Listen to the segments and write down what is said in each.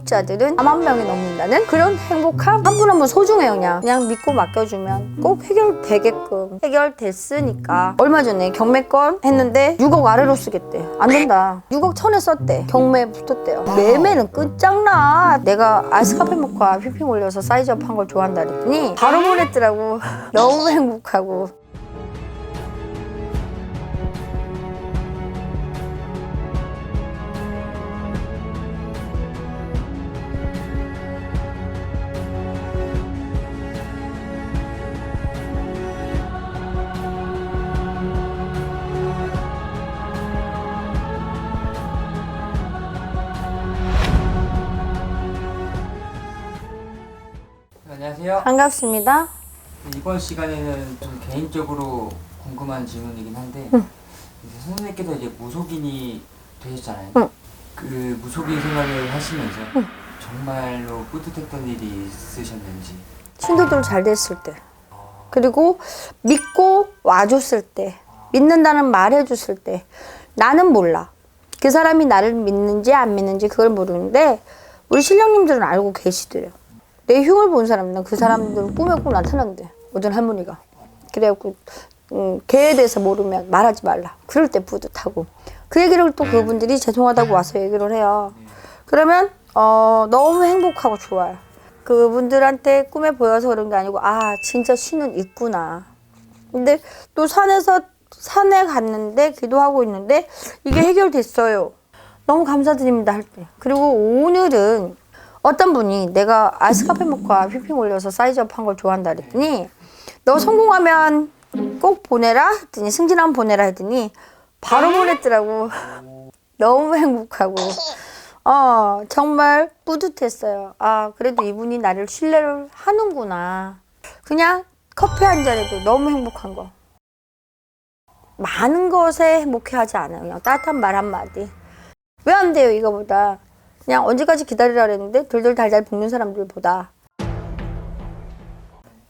구독자들은 4만 명이 넘는다는 그런 행복함? 한 분 한 분 소중해요 그냥. 그냥 믿고 맡겨주면 꼭 해결되게끔 해결됐으니까. 얼마 전에 경매건 했는데 6억 아래로 쓰겠대. 안 된다. 6억 천에 썼대. 경매에 붙었대요. 매매는 끝장나. 내가 아이스카페 모카 휘핑 올려서 사이즈업 한 걸 좋아한다 그랬더니 바로 보냈더라고. 너무 행복하고 안녕하세요. 반갑습니다 이번 시간에는 좀 개인적으로 궁금한 질문이긴 한데 이제 선생님께서 이제 무속인이 되셨잖아요. 응. 그 무속인 생활을 하시면서 정말로 뿌듯했던 일이 있으셨는지. 친구들 잘 됐을 때 그리고 믿고 와줬을 때 믿는다는 말 해줬을 때 나는 몰라 그 사람이 나를 믿는지 안 믿는지 그걸 모르는데 우리 신령님들은 알고 계시더래요 내 흉을 본 사람은 그 사람들은 꿈에 꼭 나타난대 어떤 할머니가. 그래갖고 음, 걔에 대해서 모르면 말하지 말라. 그럴 때 뿌듯하고. 그 얘기를 또 그분들이 죄송하다고 와서 얘기를 해요. 그러면 어, 너무 행복하고 좋아요. 그분들한테 꿈에 보여서 그런 게 아니고 아 진짜 신은 있구나. 근데 또 산에서 산에 갔는데 기도하고 있는데 이게 해결됐어요. 너무 감사드립니다 할 때. 그리고 오늘은 어떤 분이 내가 아이스 카페 모카 휘핑 올려서 사이즈업 한 걸 좋아한다 그랬더니 너 성공하면 꼭 보내라 했더니 승진하면 보내라 했더니 바로 보냈더라고. 너무 행복하고 어 정말 뿌듯했어요. 아 그래도 이분이 나를 신뢰를 하는구나. 그냥 커피 한 잔에도 너무 행복한 거. 많은 것에 행복해하지 않아요. 그냥 따뜻한 말 한마디. 왜 안 돼요 이거보다. 그냥 언제까지 기다리라 그랬는데 돌돌달달 볶는 사람들보다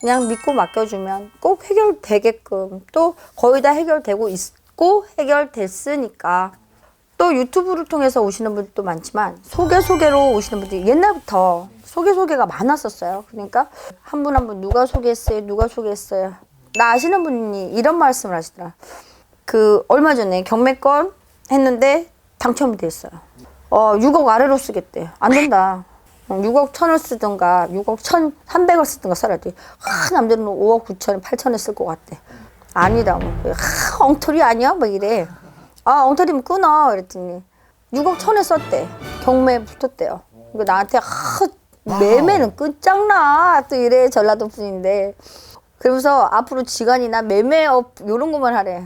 그냥 믿고 맡겨주면 꼭 해결되게끔 또 거의 다 해결되고 있고 해결됐으니까 또 유튜브를 통해서 오시는 분들도 많지만 소개 소개로 오시는 분들이 옛날부터 소개 소개가 많았었어요. 그러니까 한 분 한 분 누가 소개했어요, 누가 소개했어요. 나 아시는 분이 이런 말씀을 하시더라. 그 얼마 전에 경매건 했는데 당첨이 됐어요. 어 6억 아래로 쓰겠대. 안 된다. 어, 6억 천을 쓰든가 6억 천 300을 쓰든가 써야 돼. 아, 남들은 5억 9천 8천에 쓸 것 같대. 아니다. 뭐. 아, 엉터리 아니야? 막 이래. 아, 엉터리면 끊어. 그랬더니 6억 천에 썼대. 경매에 붙었대요. 그 나한테 아, 매매는 끝장나. 또 이래 전라도 분인데. 그러면서 앞으로 지간이나 매매업 요런 것만 하래.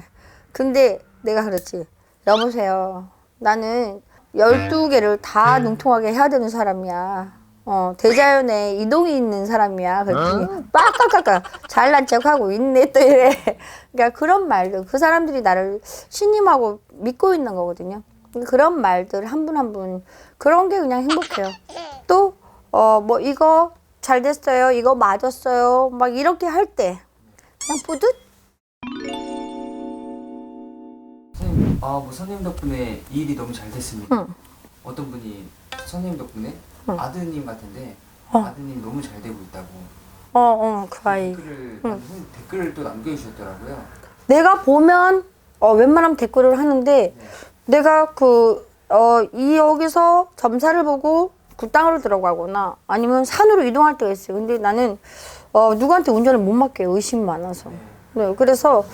근데 내가 그랬지. 여보세요. 나는 12개를 다 능통하게 해야 되는 사람이야. 어, 대자연에 이동이 있는 사람이야. 그랬더니 빡빡빡빡 잘난 척하고 있네 또 이래. 그러니까 그런 말들 그 사람들이 나를 신임하고 믿고 있는 거거든요. 그런 말들 한 분 한 분 그런 게 그냥 행복해요. 또 어 뭐 이거 잘 됐어요. 이거 맞았어요. 막 이렇게 할 때 그냥 뿌듯 아, 뭐 선생님 덕분에 이 일이 너무 잘 됐습니다. 응. 어떤 분이 선생님 덕분에 응. 아드님 같은데 어. 아드님 너무 잘 되고 있다고 어 어 그 아이 댓글을 선생님 댓글을 또 남겨주셨더라고요. 내가 보면 어, 웬만하면 댓글을 하는데 내가 그 어, 이 여기서 점사를 보고 그 땅으로 들어가거나 아니면 산으로 이동할 때가 있어요. 근데 나는 어, 누구한테 운전을 못 맡겨요. 의심이 많아서. 네, 그래서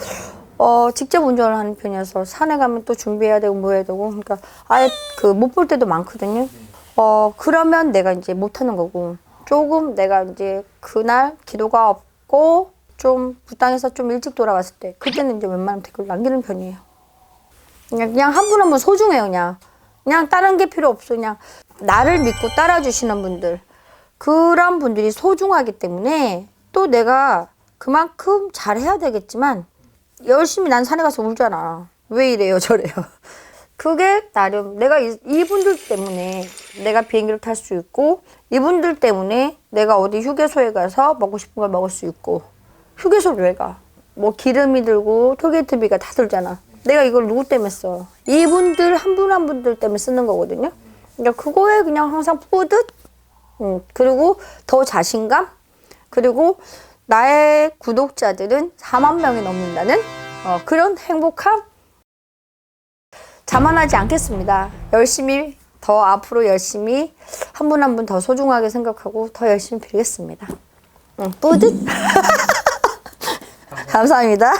어, 직접 운전을 하는 편이어서 산에 가면 또 준비해야 되고 뭐 해야 되고 그러니까 아예 그 못 볼 때도 많거든요. 어, 그러면 내가 이제 못 하는 거고 조금 내가 이제 그날 기도가 없고 좀 부땅에서 좀 일찍 돌아왔을 때 그때는 이제 웬만하면 댓글 남기는 편이에요. 그냥, 그냥 한 분 한 분 소중해요, 그냥. 그냥 다른 게 필요 없어. 그냥 나를 믿고 따라주시는 분들. 그런 분들이 소중하기 때문에 또 내가 그만큼 잘해야 되겠지만 열심히 난 산에 가서 울잖아. 왜 이래요, 저래요. 그게 나름 내가 이, 이분들 때문에 내가 비행기를 탈 수 있고 이분들 때문에 내가 어디 휴게소에 가서 먹고 싶은 걸 먹을 수 있고 휴게소를 왜 가? 뭐 기름이 들고 톨게이트비가 다 들잖아. 내가 이걸 누구 때문에 써? 이분들 한 분한 분들 때문에 쓰는 거거든요. 그러니까 그거에 그냥 항상 뿌듯. 음, 그리고 더 자신감. 그리고 나의 구독자들은 4만 명이 넘는다는 어, 그런 행복함. 자만하지 않겠습니다. 열심히 더 앞으로 열심히 한 분 한 분 더 소중하게 생각하고 더 열심히 빌겠습니다. 응, 뿌듯. 감사합니다.